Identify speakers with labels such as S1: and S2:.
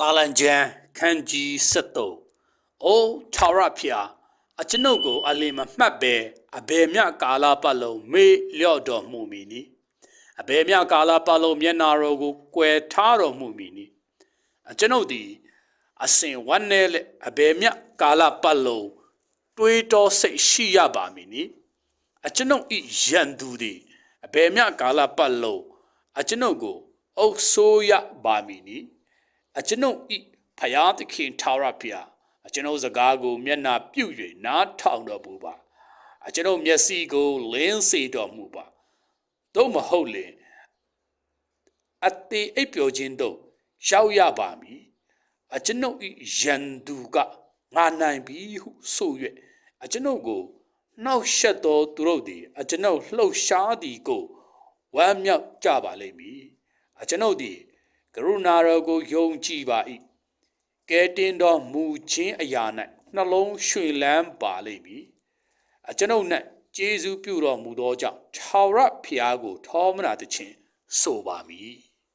S1: စာလံကျမ်းခန်းကြီး73အိုးထာဝရဖျားအကျွန်ုပ်ကို အလင်းမမှတ်ပဲအဘယ်မြကာလပတ်လုံးမေ့လျော့တော်မူမည်နီအဘယ်မြကာလပတ်လုံးမျက်နာတော်ကိုကွယ်ထားတော်မူမည်နီအကျွန်ုပ်သည်အစဉ်ဝမ်းနဲ့လက်အဘယ်မြကာလပတ်လုံးတွေးတောစိတ်ရှိရပါမည်နီအကျွန်ုပ်ဤရန်သူသည်အဘယ်မြကာလပတ်လုံးအကျွန်ုပ်ကိုအုပ်ဆိုးရပါမည်နီ အကျွန်ုပ်ဤဖယားသခင်ထာဝရဘုရားအကျွန်ုပ်စကားကို မျက်နာပြုတ်၍နားထောင်တော်မူပါအကျွန်ုပ်မျက်စိကို လင်းစေတော်မူပါသို့မဟုတ်လင်အသေးအိပ်ပျော်ခြင်းတို့ရောက်ရပါမည်အကျွန်ုပ်ဤယန္တူကငါနိုင်ပြီဟုဆို၍အကျွန်ုပ်ကိုနှောက်ရှက်သောသူတို့သည်အကျွန်ုပ်လှုပ်ရှားသည်ကိုဝမ်းမြောက်ကြပါလိမ့်မည်အကျွန်ုပ်သည် ကရုဏာတော်ကိုယုံကြည်ပါ၏ကဲတင်တော်မူခြင်းအရာ၌နှလုံးရွှင်လန်းပါလိမ့်မည်အကျွန်ုပ်၌ကျေးဇူးပြုတော်မူသောကြောင့်ထာဝရဘုရားကို ထောမနာသခြင်းဆိုပါမည်